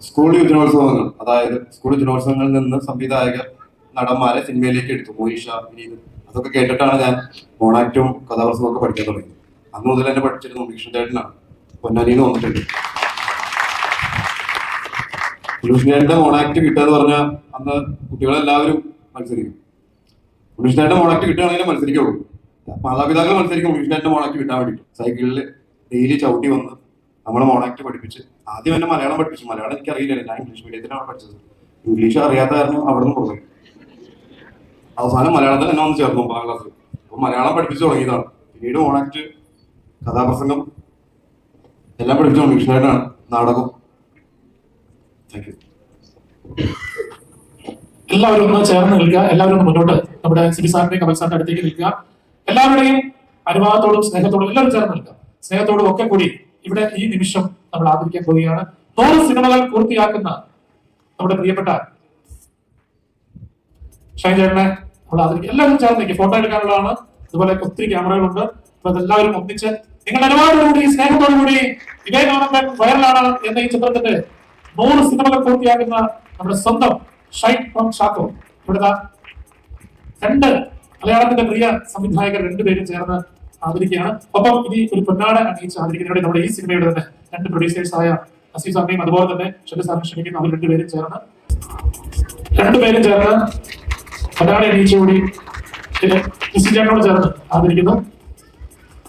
School യുവജനോത്സവങ്ങൾ അതായത് school യുവജനോത്സവങ്ങളിൽ നിന്ന് സംവിധായക നടന്മാരെ സിനിമയിലേക്ക് എടുത്തു. മോയിഷ വിനീത്. അതൊക്കെ കേട്ടിട്ടാണ് ഞാൻ മോണാക്റ്റും കഥാപ്രസവും ഒക്കെ പഠിക്കാൻ തുടങ്ങിയത്. അന്ന് മുതൽ എന്നെ പഠിച്ചിരുന്നു ഉണ്ണികൃഷ്ണൻ ചേട്ടനാണ്. പൊന്നാനിന്ന് വന്നിട്ടുണ്ട്. ഉണ്ണികൃഷ്ണന്റെ മോണാക്ട് കിട്ടുക എന്ന് പറഞ്ഞാൽ അന്ന് കുട്ടികളെല്ലാവരും മത്സരിക്കും. ഉണ്ണികൃഷ്ണന്റെ മോണാക്ട് കിട്ടുകയാണെങ്കിൽ മത്സരിക്കുള്ളൂ. മാതാപിതാക്കൾ മത്സരിക്കും. ഉണ്ണികൃഷ്ണന്റെ മോണാക്ട് കിട്ടാൻ വേണ്ടിയിട്ട്. സൈക്കിളിൽ ഡെയിലി ചവിട്ടി വന്ന് നമ്മളെ മോണാക്ട് പഠിപ്പിച്ച്. ആദ്യം എന്നെ മലയാളം പഠിപ്പിച്ചു. മലയാളം എനിക്ക് അറിയില്ല ഞാൻ ഇംഗ്ലീഷ് മീഡിയത്തിലാണ് പഠിച്ചത്. ഇംഗ്ലീഷ് അറിയാത്ത കാരണം അവിടെ നിന്ന് പുറമെ അവസാനം മലയാളത്തിൽ എന്നെ ഒന്ന് ചേർന്നു ഒമ്പതാം ക്ലാസ് അപ്പൊ മലയാളം പഠിപ്പിച്ചു തുടങ്ങിയതാണ്. പിന്നീട് മോണാക്ട് കഥാപ്രസംഗം എല്ലാം പഠിപ്പിച്ചു ഇംഗ്ലീഷിലായിട്ടാണ് നാടകം. താങ്ക് യു എല്ലാവരും ഒന്ന് ചേർന്ന് നിൽക്കുക. എല്ലാവരും മുന്നോട്ട് നമ്മുടെ സിബി സാറിന്റെ കമൽ സാറിന്റെ അടുത്തേക്ക് നിൽക്കുക. എല്ലാവരുടെയും അനുവാദത്തോടും സ്നേഹത്തോടും എല്ലാവരും ചേർന്ന് നിൽക്കുക. സ്നേഹത്തോടും ഒക്കെ കൂടി ഇവിടെ ഈ നിമിഷം നമ്മൾ ആദരിക്കാൻ പോവുകയാണ്. നൂറ് സിനിമകൾ പൂർത്തിയാക്കുന്ന നമ്മുടെ പ്രിയപ്പെട്ട ഷൈജേട്ടനെ നമ്മൾ ആദരിക്കുക. എല്ലാവരും ചേർന്ന് നിൽക്കും ഫോട്ടോ എടുക്കാനുള്ളതാണ്. അതുപോലെ ഒത്തിരി ക്യാമറകളുണ്ട്. അപ്പൊ അതെല്ലാവരും ഒന്നിച്ച് നിങ്ങളുടെ അനുവാദത്തോടുകൂടി സ്നേഹത്തോടുകൂടി വിവേകാനന്ദൻ വൈറലാണ് എന്ന ഈ ചിത്രത്തിന്റെ നൂറ് സിനിമകൾ പൂർത്തിയാക്കുന്ന നമ്മുടെ സ്വന്തം ഷൈൻ ഫ്രം ഷാക്കോ ഇവിടുത്തെ രണ്ട് മലയാളത്തിന്റെ പ്രിയ സംവിധായകർ രണ്ടുപേരും ചേർന്ന് ആദരിക്കുകയാണ്. ഒപ്പം ഇനി ഒരു പൊന്നാട അണിയിച്ച് ആദരിക്കുന്നതിനോട് നമ്മുടെ ഈ സിനിമയുടെ തന്നെ രണ്ട് പ്രൊഡ്യൂസേഴ്സ് ആയ അസീസ് സാറിനെയും അതുപോലെ തന്നെ ഷെഡ് സാറിനെ ക്ഷണിക്കുന്ന. അവർ രണ്ടുപേരും ചേർന്ന്. രണ്ടുപേരും ചേർന്ന് പൊന്നാട അണിയിച്ചുകൂടി ചേർന്ന് ആദരിക്കുന്നു.